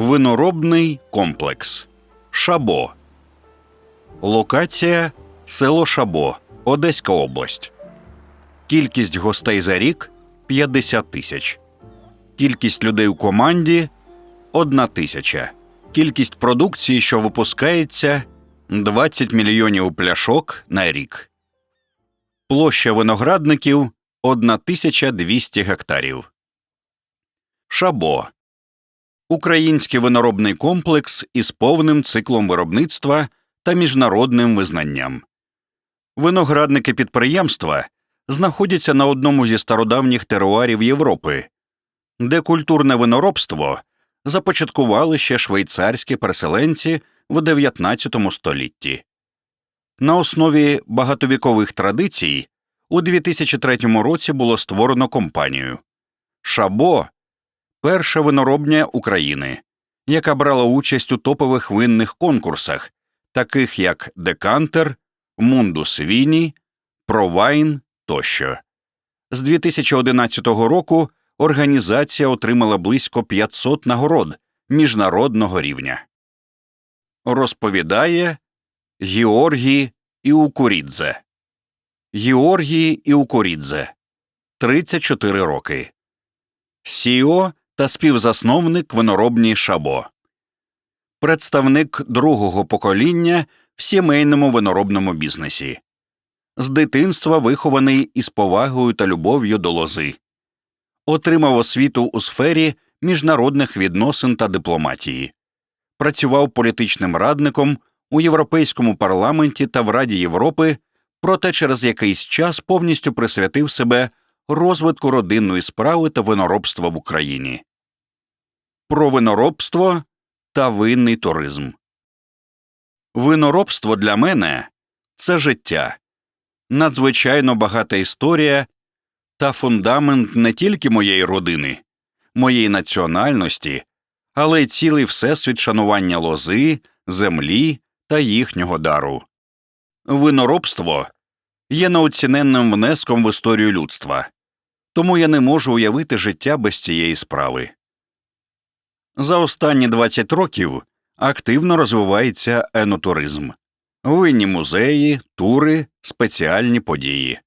Виноробний комплекс Шабо. Локація село Шабо, Одеська область. Кількість гостей за рік 50 тисяч. Кількість людей у команді 1 тисяча. Кількість продукції, що випускається 20 мільйонів пляшок на рік. Площа виноградників 1200 гектарів. Шабо Український виноробний комплекс із повним циклом виробництва та міжнародним визнанням. Виноградники підприємства знаходяться на одному зі стародавніх теруарів Європи, де культурне виноробство започаткували ще швейцарські переселенці в 19 столітті. На основі багатовікових традицій у 2003 році було створено компанію Шабо перша виноробня України, яка брала участь у топових винних конкурсах, таких як Декантер, Мундус Віні, Провайн тощо. З 2011 року організація отримала близько 500 нагород міжнародного рівня. Розповідає Георгій Іукурідзе. Георгій Іукурідзе 34 роки. Сіо та співзасновник виноробні Шабо. Представник другого покоління в сімейному виноробному бізнесі. З дитинства вихований із повагою та любов'ю до лози. Отримав освіту у сфері міжнародних відносин та дипломатії. Працював політичним радником у Європейському парламенті та в Раді Європи, проте через якийсь час повністю присвятив себе розвитку родинної справи та виноробства в Україні. Про виноробство та винний туризм. Виноробство для мене це життя, надзвичайно багата історія та фундамент не тільки моєї родини, моєї національності, але й цілий всесвіт шанування лози, землі та їхнього дару. Виноробство є неоціненним внеском в історію людства, тому я не можу уявити життя без цієї справи. За останні 20 років активно розвивається енотуризм, винні музеї, тури, спеціальні події.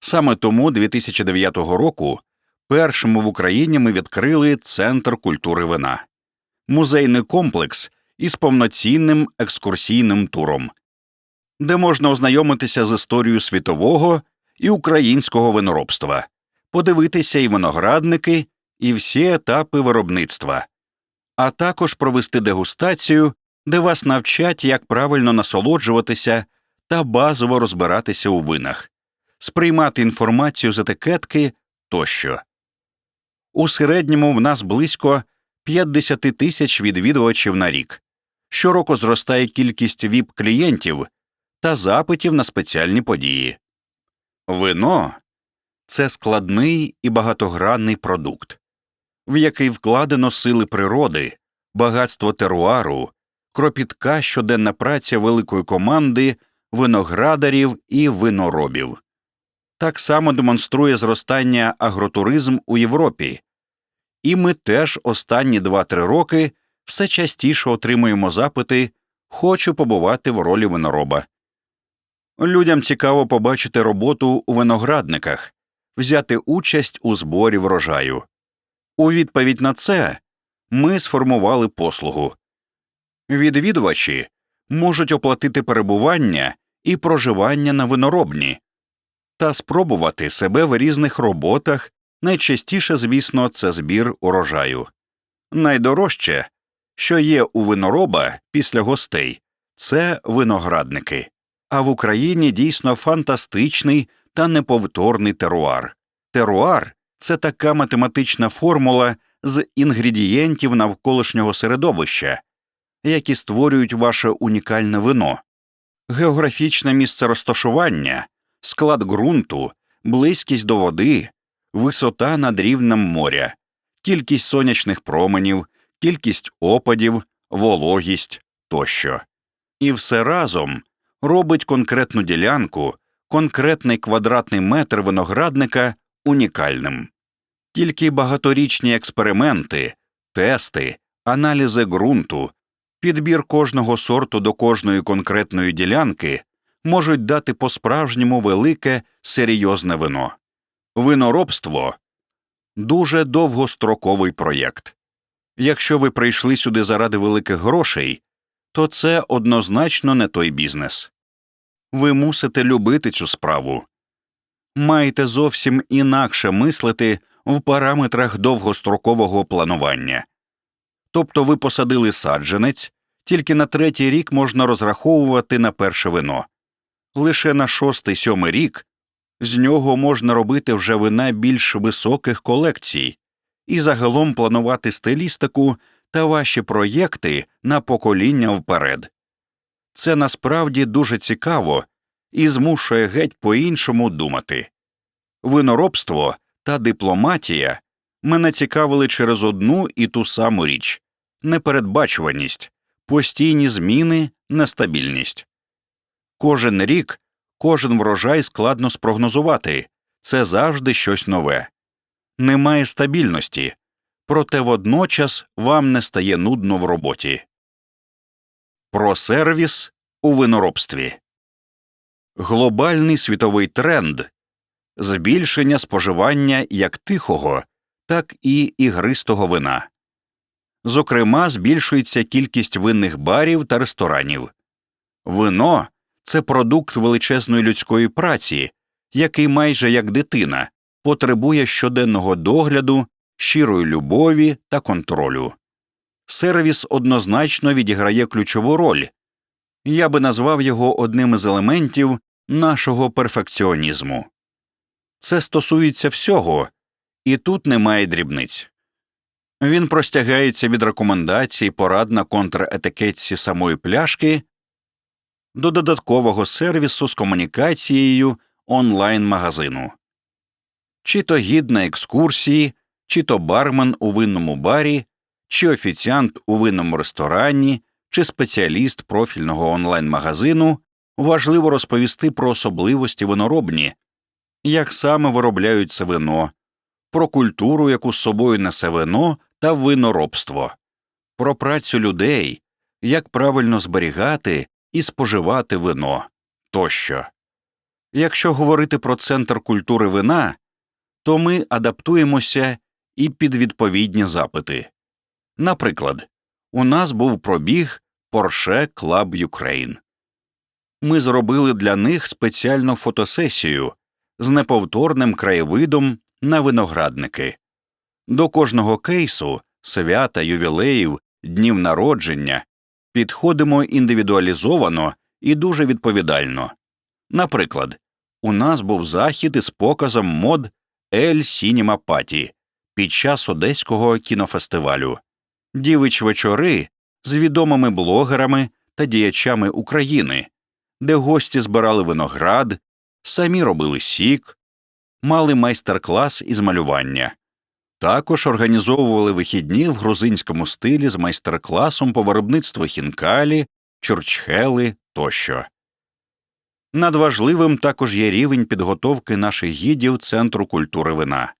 Саме тому 2009 року першим в Україні ми відкрили Центр культури вина, музейний комплекс із повноцінним екскурсійним туром, де можна ознайомитися з історією світового і українського виноробства, подивитися і виноградники, і всі етапи виробництва, а також провести дегустацію, де вас навчать, як правильно насолоджуватися та базово розбиратися у винах, сприймати інформацію з етикетки тощо. У середньому в нас близько 50 тисяч відвідувачів на рік. Щороку зростає кількість віп клієнтів та запитів на спеціальні події. Вино це складний і багатогранний продукт, в який вкладено сили природи, багатство теруару, кропітка щоденна праця великої команди виноградарів і виноробів. Так само демонструє зростання агротуризм у Європі, і ми теж останні 2-3 роки все частіше отримуємо запити Хочу побувати в ролі винороба. Людям цікаво побачити роботу у виноградниках, взяти участь у зборі врожаю. У відповідь на це ми сформували послугу. Відвідувачі можуть оплатити перебування і проживання на виноробні та спробувати себе в різних роботах. Найчастіше, звісно, це збір урожаю. Найдорожче, що є у винороба після гостей, це виноградники. А в Україні дійсно фантастичний та неповторний теруар. Теруар це така математична формула з інгредієнтів навколишнього середовища, які створюють ваше унікальне вино, географічне місце розташування, склад ґрунту, близькість до води, висота над рівнем моря, кількість сонячних променів, кількість опадів, вологість тощо. І все разом робить конкретну ділянку, конкретний квадратний метр виноградника унікальним. Тільки багаторічні експерименти, тести, аналізи ґрунту, підбір кожного сорту до кожної конкретної ділянки можуть дати по-справжньому велике серйозне вино. Виноробство дуже довгостроковий проєкт. Якщо ви прийшли сюди заради великих грошей, то це однозначно не той бізнес. Ви мусите любити цю справу. Маєте зовсім інакше мислити в параметрах довгострокового планування. Тобто ви посадили саджанець, тільки на третій рік можна розраховувати на перше вино. Лише на шостий сьомий рік з нього можна робити вже вина більш високих колекцій і загалом планувати стилістику та ваші проєкти на покоління вперед. Це насправді дуже цікаво і змушує геть по іншому думати. Виноробство та дипломатія мене цікавили через одну і ту саму річ непередбачуваність, постійні зміни, нестабільність. Кожен рік, кожен врожай складно спрогнозувати це завжди щось нове. Немає стабільності, проте водночас вам не стає нудно в роботі. Про сервіс у виноробстві глобальний світовий тренд збільшення споживання як тихого, так і ігристого вина. Зокрема, збільшується кількість винних барів та ресторанів. Вино це продукт величезної людської праці, який майже як дитина потребує щоденного догляду, щирої любові та контролю. Сервіс однозначно відіграє ключову роль. Я би назвав його одним із елементів нашого перфекціонізму. Це стосується всього, і тут немає дрібниць. Він простягається від рекомендацій порад на контретикетці самої пляшки до додаткового сервісу з комунікацією онлайн магазину, чи то гід на екскурсії, чи то бармен у винному барі, чи офіціант у винному ресторані, чи спеціаліст профільного онлайн магазину важливо розповісти про особливості виноробні, як саме виробляють вино, про культуру, яку з собою несе вино та виноробство, про працю людей, як правильно зберігати і споживати вино тощо. Якщо говорити про центр культури вина, то ми адаптуємося і під відповідні запити. Наприклад, у нас був пробіг Porsche Club Ukraine. Ми зробили для них спеціальну фотосесію з неповторним краєвидом на виноградники. До кожного кейсу, свята, ювілеїв, днів народження підходимо індивідуалізовано і дуже відповідально. Наприклад, у нас був захід із показом мод Ель Сінема Паті під час одеського кінофестивалю, дівич вечори з відомими блогерами та діячами України, де гості збирали виноград, самі робили сік, мали майстер-клас із малювання. Також організовували вихідні в грузинському стилі з майстер-класом по виробництву хінкалі, чурчхели тощо. Надважливим також є рівень підготовки наших гідів Центру культури вина.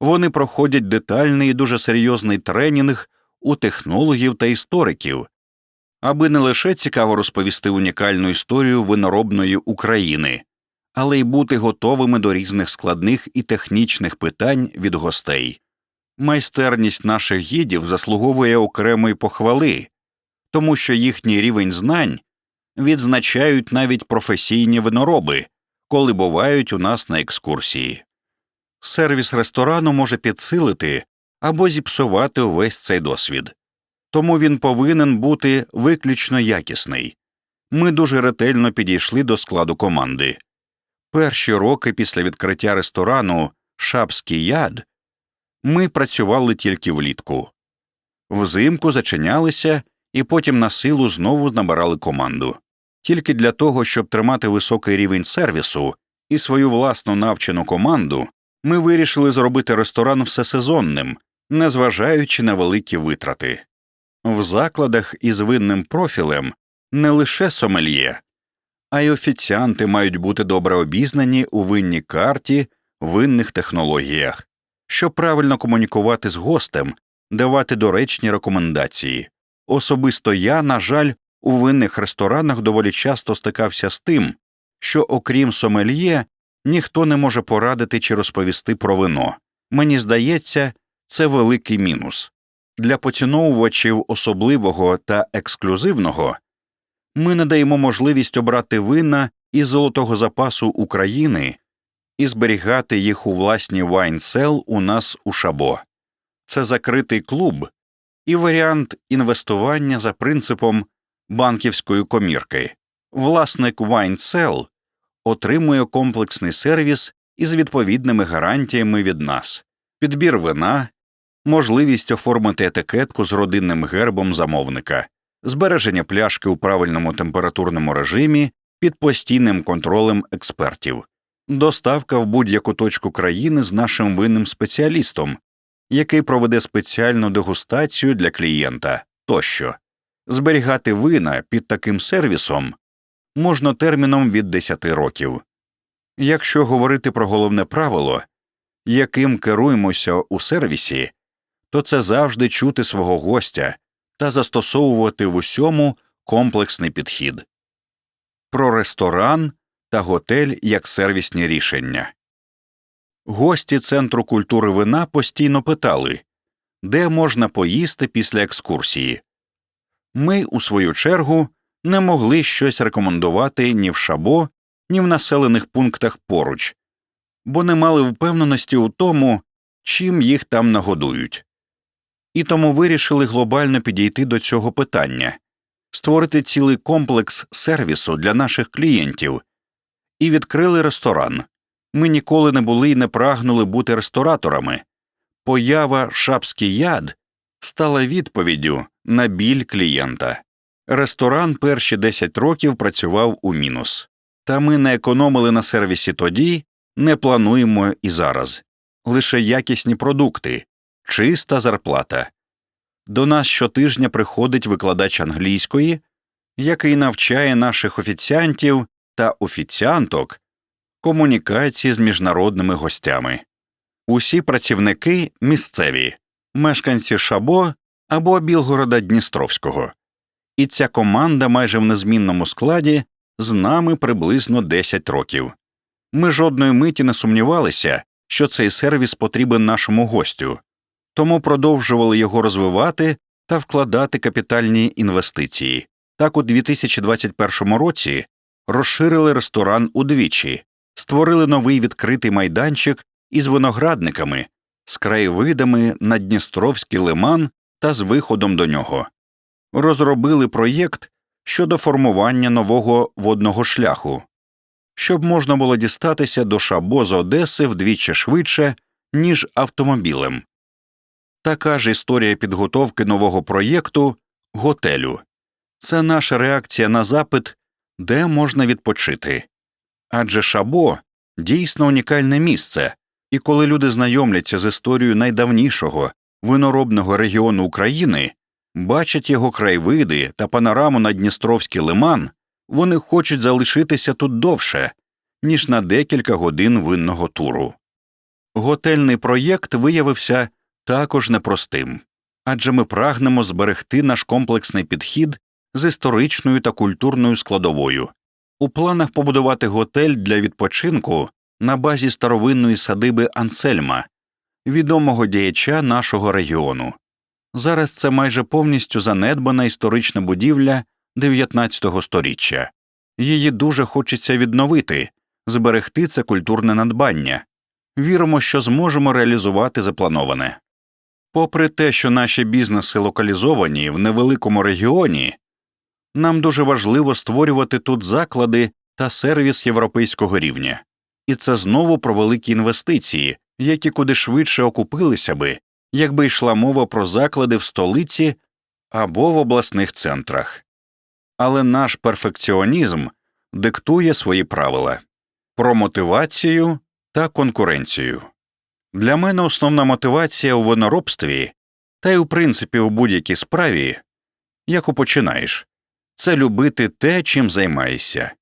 Вони проходять детальний і дуже серйозний тренінг у технологів та істориків, аби не лише цікаво розповісти унікальну історію виноробної України, але й бути готовими до різних складних і технічних питань від гостей. Майстерність наших гідів заслуговує окремої похвали, тому що їхній рівень знань відзначають навіть професійні винороби, коли бувають у нас на екскурсії. Сервіс ресторану може підсилити або зіпсувати увесь цей досвід, тому він повинен бути виключно якісний. Ми дуже ретельно підійшли до складу команди. Перші роки після відкриття ресторану Шапський яд ми працювали тільки влітку. Взимку зачинялися і потім на силу знову набирали команду. Тільки для того, щоб тримати високий рівень сервісу і свою власну навчену команду, ми вирішили зробити ресторан всесезонним, незважаючи на великі витрати. В закладах із винним профілем не лише сомельє, а й офіціанти мають бути добре обізнані у винній карті, винних технологіях. Щоб правильно комунікувати з гостем, давати доречні рекомендації. Особисто я, на жаль, у винних ресторанах доволі часто стикався з тим, що, окрім сомельє, ніхто не може порадити чи розповісти про вино. Мені здається, це великий мінус. Для поціновувачів особливого та ексклюзивного ми надаємо можливість обрати вина із золотого запасу України і зберігати їх у власні вайн-сел у нас у Шабо. Це закритий клуб і варіант інвестування за принципом банківської комірки. Власник вайн-сел отримує комплексний сервіс із відповідними гарантіями від нас, підбір вина, можливість оформити етикетку з родинним гербом замовника, збереження пляшки у правильному температурному режимі під постійним контролем експертів, доставка в будь-яку точку країни з нашим винним спеціалістом, який проведе спеціальну дегустацію для клієнта тощо. Зберігати вина під таким сервісом можна терміном від 10 років. Якщо говорити про головне правило, яким керуємося у сервісі, то це завжди чути свого гостя та застосовувати в усьому комплексний підхід. Про ресторан та готель як сервісні рішення. Гості Центру культури вина постійно питали, де можна поїсти після екскурсії. Ми, у свою чергу, не могли щось рекомендувати ні в шабо, ні в населених пунктах поруч, бо не мали впевненості у тому, чим їх там нагодують. І тому вирішили глобально підійти до цього питання, створити цілий комплекс сервісу для наших клієнтів і відкрили ресторан. Ми ніколи не були і не прагнули бути рестораторами. Поява шапський яд стала відповіддю на біль клієнта. Ресторан перші 10 років працював у мінус, та ми не економили на сервісі тоді, не плануємо і зараз. Лише якісні продукти, чиста зарплата. До нас щотижня приходить викладач англійської, який навчає наших офіціантів та офіціанток комунікації з міжнародними гостями. Усі працівники місцеві, мешканці Шабо або Білгорода Дністровського. І ця команда майже в незмінному складі з нами приблизно 10 років. Ми жодної миті не сумнівалися, що цей сервіс потрібен нашому гостю, тому продовжували його розвивати та вкладати капітальні інвестиції. Так, у 2021 році розширили ресторан удвічі, створили новий відкритий майданчик із виноградниками, з краєвидами на Дністровський лиман та з виходом до нього. Розробили проєкт щодо формування нового водного шляху, щоб можна було дістатися до Шабо з Одеси вдвічі швидше, ніж автомобілем. Така ж історія підготовки нового проєкту готелю. Це наша реакція на запит, де можна відпочити. Адже Шабо дійсно унікальне місце, і коли люди знайомляться з історією найдавнішого виноробного регіону України, бачать його краєвиди та панораму на Дністровський лиман, вони хочуть залишитися тут довше, ніж на декілька годин винного туру. Готельний проєкт виявився також непростим, адже ми прагнемо зберегти наш комплексний підхід з історичною та культурною складовою. У планах побудувати готель для відпочинку на базі старовинної садиби Ансельма, відомого діяча нашого регіону. Зараз це майже повністю занедбана історична будівля 19 століття. Її дуже хочеться відновити, зберегти це культурне надбання. Віримо, що зможемо реалізувати заплановане. Попри те, що наші бізнеси локалізовані в невеликому регіоні, нам дуже важливо створювати тут заклади та сервіс європейського рівня, і це знову про великі інвестиції, які куди швидше окупилися би, якби йшла мова про заклади в столиці або в обласних центрах. Але наш перфекціонізм диктує свої правила про мотивацію та конкуренцію. Для мене основна мотивація у виноробстві та й у принципі у будь-якій справі, яку починаєш, це любити те, чим займаєшся,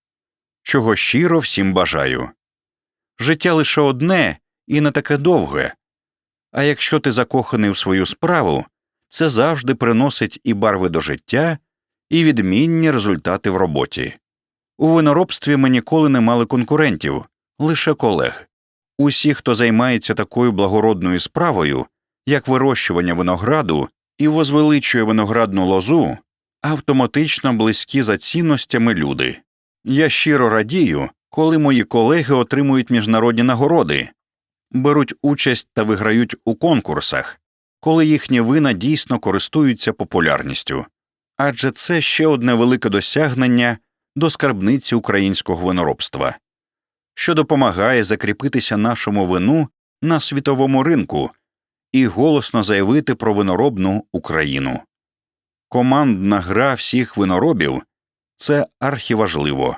чого щиро всім бажаю. Життя лише одне і не таке довге, а якщо ти закоханий в свою справу, це завжди приносить і барви до життя, і відмінні результати в роботі. У виноробстві ми ніколи не мали конкурентів, лише колег. Усі, хто займається такою благородною справою, як вирощування винограду і возвеличує виноградну лозу, автоматично близькі за цінностями люди. Я щиро радію, коли мої колеги отримують міжнародні нагороди, беруть участь та виграють у конкурсах, коли їхні вина дійсно користуються популярністю. Адже це ще одне велике досягнення до скарбниці українського виноробства, що допомагає закріпитися нашому вину на світовому ринку і голосно заявити про виноробну Україну. Командна гра всіх виноробів це архіважливо.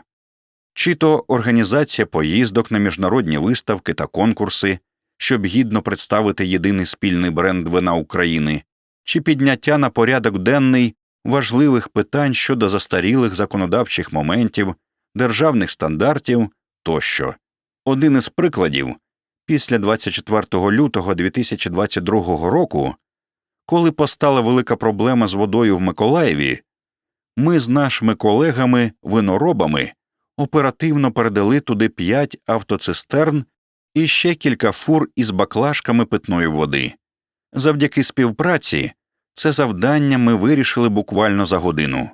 Чи то організація поїздок на міжнародні виставки та конкурси, щоб гідно представити єдиний спільний бренд вина України, чи підняття на порядок денний важливих питань щодо застарілих законодавчих моментів, державних стандартів тощо. Один із прикладів після 24 лютого 2022 року, коли постала велика проблема з водою в Миколаєві, ми з нашими колегами виноробами оперативно передали туди п'ять автоцистерн і ще кілька фур із баклажками питної води. Завдяки співпраці це завдання ми вирішили буквально за годину.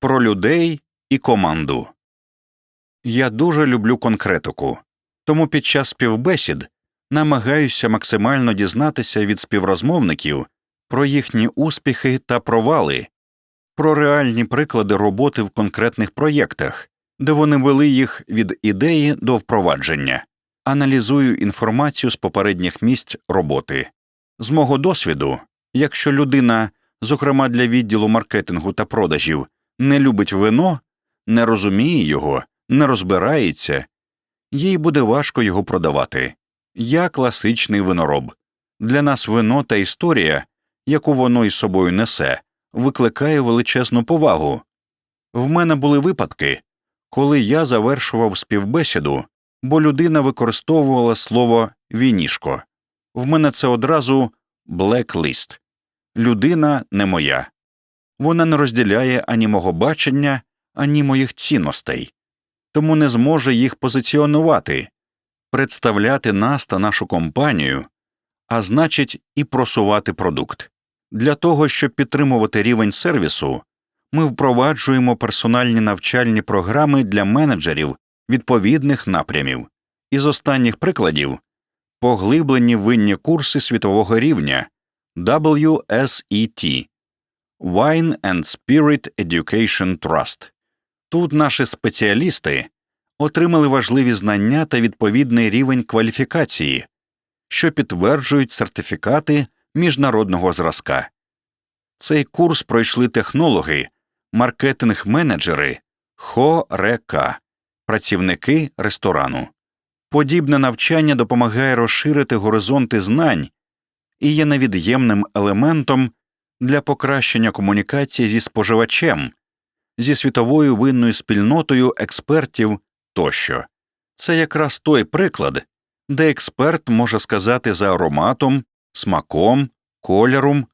Про людей і команду. Я дуже люблю конкретику, тому під час співбесід намагаюся максимально дізнатися від співрозмовників про їхні успіхи та провали, про реальні приклади роботи в конкретних проєктах, де вони вели їх від ідеї до впровадження, аналізую інформацію з попередніх місць роботи. З мого досвіду, якщо людина, зокрема для відділу маркетингу та продажів, не любить вино, не розуміє його, не розбирається, їй буде важко його продавати. Я класичний винороб. Для нас вино та історія, яку воно із собою несе, викликає величезну повагу. В мене були випадки, коли я завершував співбесіду, бо людина використовувала слово вінішко. В мене це одразу блеклист. Людина не моя. Вона не розділяє ані мого бачення, ані моїх цінностей, тому не зможе їх позиціонувати, представляти нас та нашу компанію, а значить, і просувати продукт. Для того, щоб підтримувати рівень сервісу, ми впроваджуємо персональні навчальні програми для менеджерів відповідних напрямів. Із останніх прикладів поглиблені винні курси світового рівня WSET Wine and Spirit Education Trust. Тут наші спеціалісти отримали важливі знання та відповідний рівень кваліфікації, що підтверджують сертифікати міжнародного зразка. Цей курс пройшли технологи, маркетинг-менеджери, ХОРЕКА, працівники ресторану. Подібне навчання допомагає розширити горизонти знань і є невід'ємним елементом для покращення комунікації зі споживачем, зі світовою винною спільнотою експертів тощо. Це якраз той приклад, де експерт може сказати за ароматом, смаком, кольором,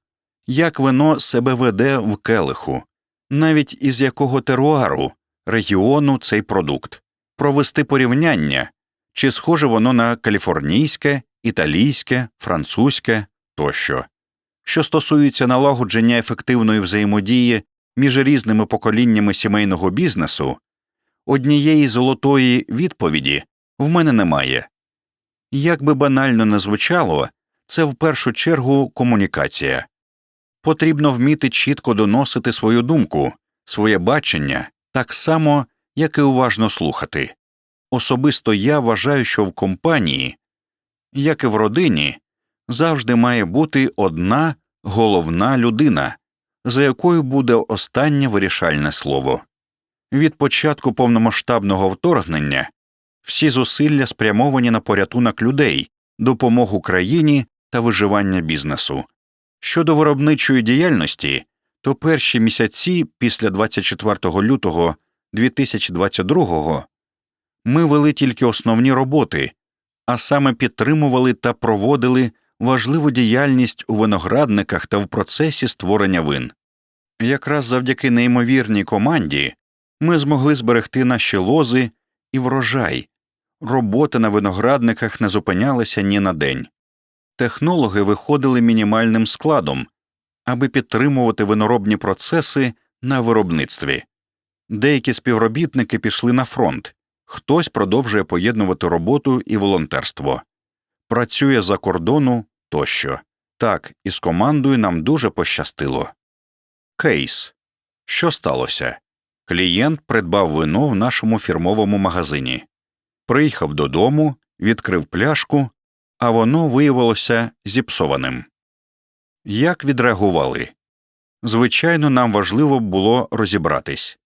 як вино себе веде в келиху, навіть із якого теруару, регіону цей продукт, провести порівняння, чи схоже воно на каліфорнійське, італійське, французьке тощо. Що стосується налагодження ефективної взаємодії між різними поколіннями сімейного бізнесу, однієї золотої відповіді в мене немає. Як би банально не звучало, це в першу чергу комунікація. Потрібно вміти чітко доносити свою думку, своє бачення так само, як і уважно слухати. Особисто я вважаю, що в компанії, як і в родині, завжди має бути одна головна людина, за якою буде останнє вирішальне слово. Від початку повномасштабного вторгнення всі зусилля спрямовані на порятунок людей, допомогу країні та виживання бізнесу. Щодо виробничої діяльності, то перші місяці після 24 лютого 2022 ми вели тільки основні роботи, а саме підтримували та проводили важливу діяльність у виноградниках та в процесі створення вин. Якраз завдяки неймовірній команді ми змогли зберегти наші лози і врожай. Робота на виноградниках не зупинялася ні на день. Технологи виходили мінімальним складом, аби підтримувати виноробні процеси на виробництві. Деякі співробітники пішли на фронт, хтось продовжує поєднувати роботу і волонтерство, працює за кордону тощо. Так, із командою нам дуже пощастило. Кейс. Що сталося? Клієнт придбав вино в нашому фірмовому магазині. Приїхав додому, відкрив пляшку, а воно виявилося зіпсованим. Як відреагували? Звичайно, нам важливо було розібратись.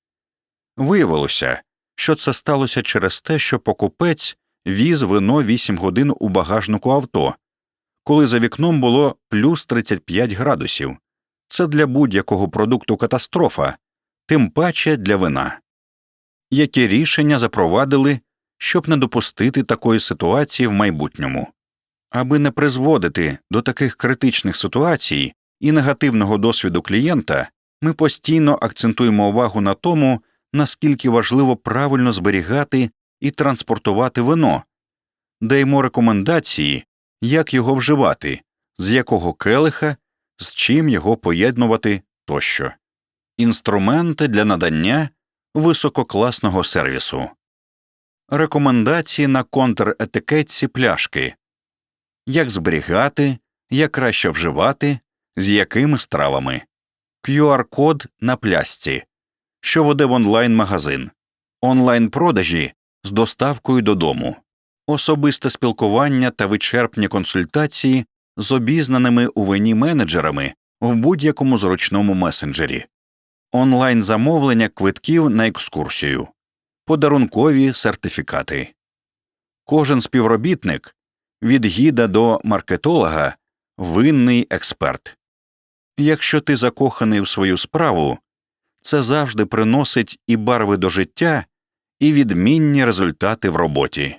Виявилося, що це сталося через те, що покупець віз вино 8 годин у багажнику авто, коли за вікном було плюс 35 градусів. Це для будь-якого продукту катастрофа, тим паче для вина. Які рішення запровадили, щоб не допустити такої ситуації в майбутньому? Аби не призводити до таких критичних ситуацій і негативного досвіду клієнта, ми постійно акцентуємо увагу на тому, наскільки важливо правильно зберігати і транспортувати вино, даємо рекомендації, як його вживати, з якого келиха, з чим його поєднувати тощо, інструменти для надання висококласного сервісу, рекомендації на контретикетці пляшки, як зберігати, як краще вживати, з якими стравами, QR-код на пляшці, що веде в онлайн-магазин, онлайн-продажі з доставкою додому, особисте спілкування та вичерпні консультації з обізнаними у вині менеджерами в будь-якому зручному месенджері, онлайн замовлення квитків на екскурсію, подарункові сертифікати. Кожен співробітник від гіда до маркетолога винний експерт. Якщо ти закоханий в свою справу, це завжди приносить і барви до життя, і відмінні результати в роботі.